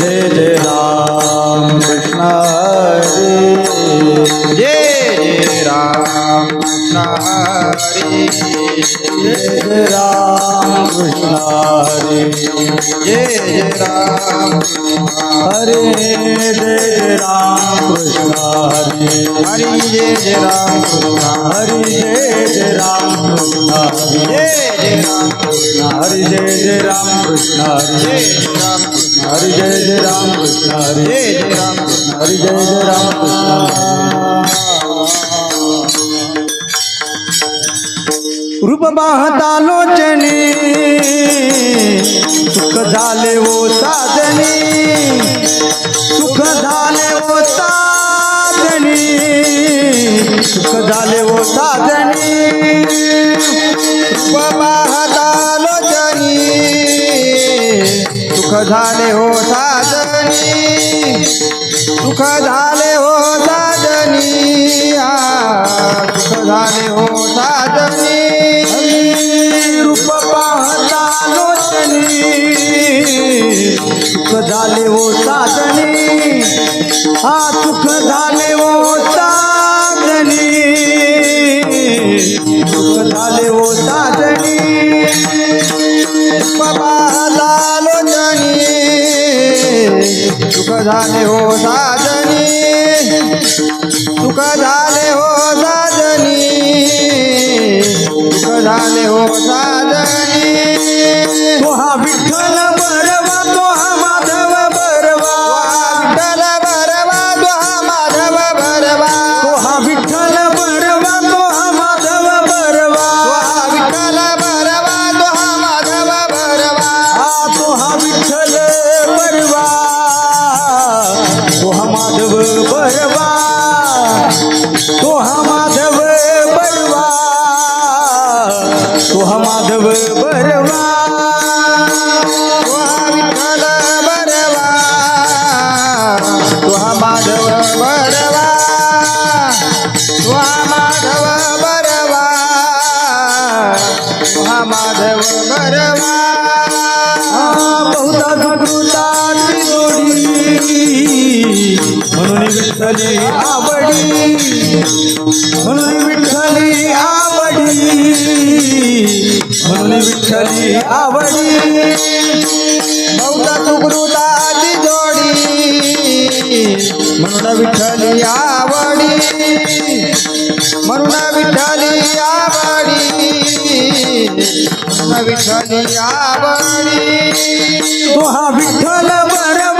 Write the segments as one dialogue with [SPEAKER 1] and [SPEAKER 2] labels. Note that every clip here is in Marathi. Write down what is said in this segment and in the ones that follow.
[SPEAKER 1] जय जय राम कृष्ण हरी
[SPEAKER 2] जय जय राम कृष्ण हरी
[SPEAKER 1] जय जय राम कृष्ण हरी
[SPEAKER 2] जय जय राम
[SPEAKER 1] हरे जय राम कृष्ण हरी
[SPEAKER 2] हरी जय जय राम कृष्ण
[SPEAKER 1] हरी जय जय राम कृष्ण हरी
[SPEAKER 2] जय जय राम कृष्ण
[SPEAKER 1] हरी जय जय राम कृष्ण हरी
[SPEAKER 2] जय जय राम कृष्ण
[SPEAKER 1] हरी जय जय राम कृष्ण, हरी
[SPEAKER 2] जय जय राम कृष्ण,
[SPEAKER 1] हरी जय जय राम कृष्ण। रूप पाहता लोचनी सुख झाले वो साजनी, सुख झाले ओ साजनी, सुख झाले ओ साजनी।
[SPEAKER 2] पाहता झाले हो साजनी सुख झाले हो साजनी सुख झाले हो साजनी
[SPEAKER 1] रूप पाहता लोचनी सुख झाले हो सुख झाले
[SPEAKER 2] हो साजनी सुख झाले हो साजनी सुख झाले हो साजनी.
[SPEAKER 1] माधव बरवा.
[SPEAKER 2] तो माधव बरवा.
[SPEAKER 1] तो माधव बरवा. बहुता बहुधा जोडी म्हणून विठ्ठली आवडी. म्हणून विठ्ठली आवडी. म्हणून विठ्ठली
[SPEAKER 2] विठ्ठल आवडी तुहा विठ्ठल
[SPEAKER 1] बरं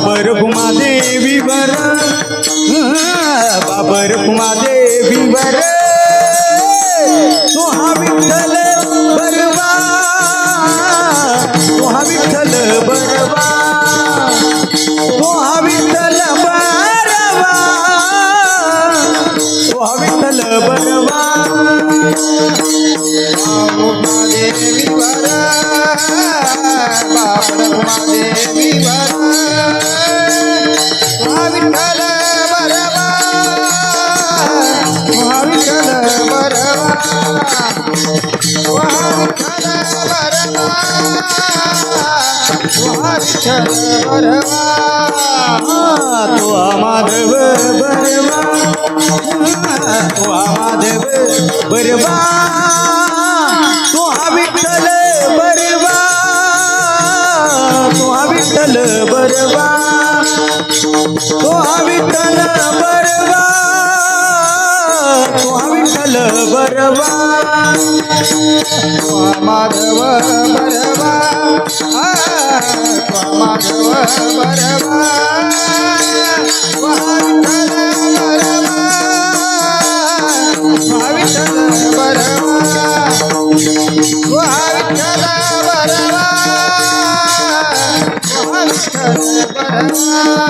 [SPEAKER 1] बाबर हुमा देवी बर बाबर हुमा देवी विठ्ठल बरवा हा, तो हा माधव बरवा हा, माधव बरवा विठ्ठल बरवा तो हा विठ्ठल बरवा विठ्ठल विठ्ठल बरवा.
[SPEAKER 2] माधव बरवा. माधव बरवा. बरवा. विठ्ठल बरवा. विठ्ठल बरवा. विठ्ठल बरवा.